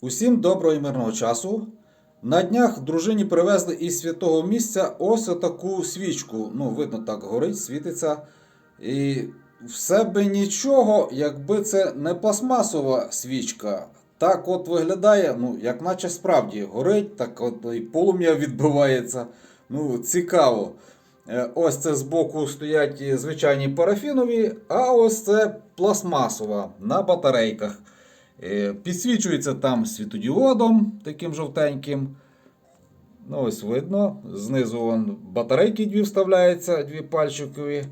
Усім доброго і мирного часу. На днях дружині привезли із святого місця ось таку свічку. Ну, видно, так горить, світиться. І все би нічого, якби це не пластмасова свічка. Так от виглядає, ну, як наче справді горить, так от і полум'я відбивається. Ну, цікаво. Е, Ось це збоку стоять звичайні парафінові, а ось це пластмасова на батарейках. Е, Підсвічується там світодіодом таким жовтеньким. Ну, ось видно. Знизу вон батарейки дві вставляються, дві пальчикові.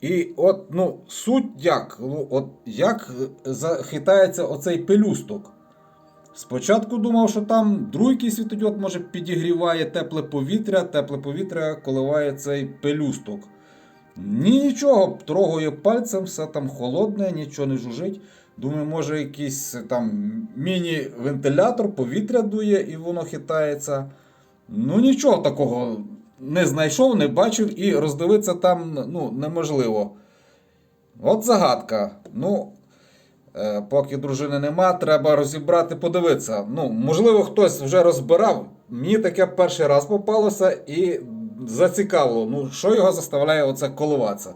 І от, ну, суть як? Ну, от як захитається оцей пелюсток. Спочатку думав, що там другий світодіод може підігріває тепле повітря, тепле повітря коливає цей пелюсток. Нічого, трогаю пальцем, все там холодне, нічого не жужить. Думаю, може якийсь там міні-вентилятор, повітря дує і воно хитається. Ну нічого такого не знайшов, не бачив і роздивитися там ну, неможливо. От загадка. Ну, е, поки дружини нема, треба розібрати, подивитися. Ну, можливо, хтось вже розбирав. Мені таке перший раз попалося і зацікавило, ну, що його заставляє оце коливатися.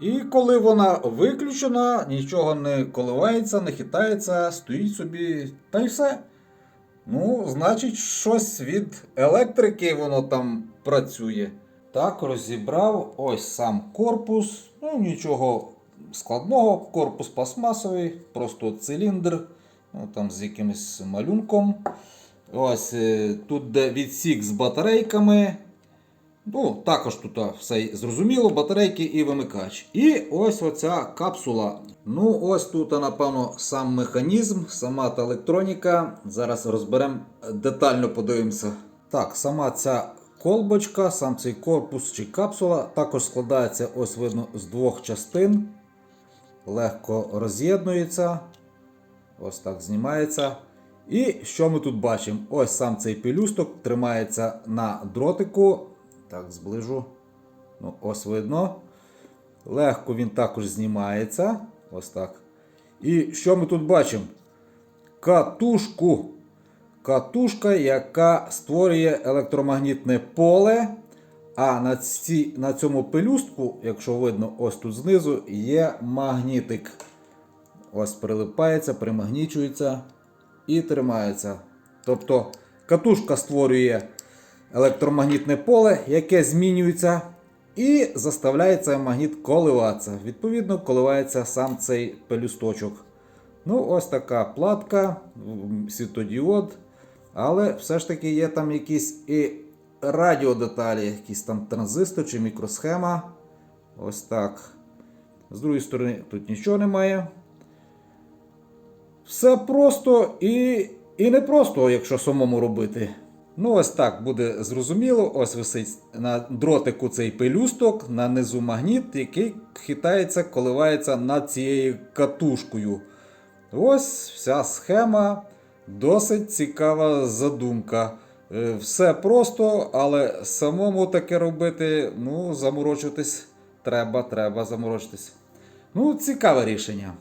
І коли вона виключена, нічого не коливається, не хитається, стоїть собі, та й все. Ну, значить, щось від електрики воно там працює. Так, розібрав ось сам корпус. Ну, нічого складного, корпус пластмасовий, просто циліндр, ну, там з якимось малюнком. Ось е, тут де відсік з батарейками. Ну, також тут все зрозуміло, батарейки і вимикач. І ось оця капсула. Ну, ось тут, напевно, сам механізм, сама та електроніка. Зараз розберемо, детально подивимося. Так, сама ця колбочка, сам цей корпус чи капсула також складається, ось видно, з двох частин. Легко роз'єднується. Ось так знімається. І що ми тут бачимо? Ось сам цей пелюсток тримається на дротику. Так, зближу. Ну, ось видно. Легко він також знімається. Ось так. І що ми тут бачимо? Катушку. Катушка, яка створює електромагнітне поле. А на, ці, на цьому пелюстку, якщо видно, ось тут знизу, є магнітик. Ось прилипається, примагнічується і тримається. Тобто катушка створює електромагнітне поле, яке змінюється, і заставляє цей магніт коливатися. Відповідно, коливається сам цей пелюсточок. Ну, ось така платка, світодіод. Але все ж таки є там якісь і радіодеталі, якісь там транзистор чи мікросхема. Ось так. З другої сторони, тут нічого немає. Все просто і, і не просто, якщо самому робити. Ну, ось так буде зрозуміло. Ось висить на дротику цей пелюсток, на низу магніт, який хитається, коливається над цією катушкою. Ось вся схема. Досить цікава задумка. Е, Все просто, але самому таке робити, ну, заморочитись треба, треба заморочитись. Ну, цікаве рішення.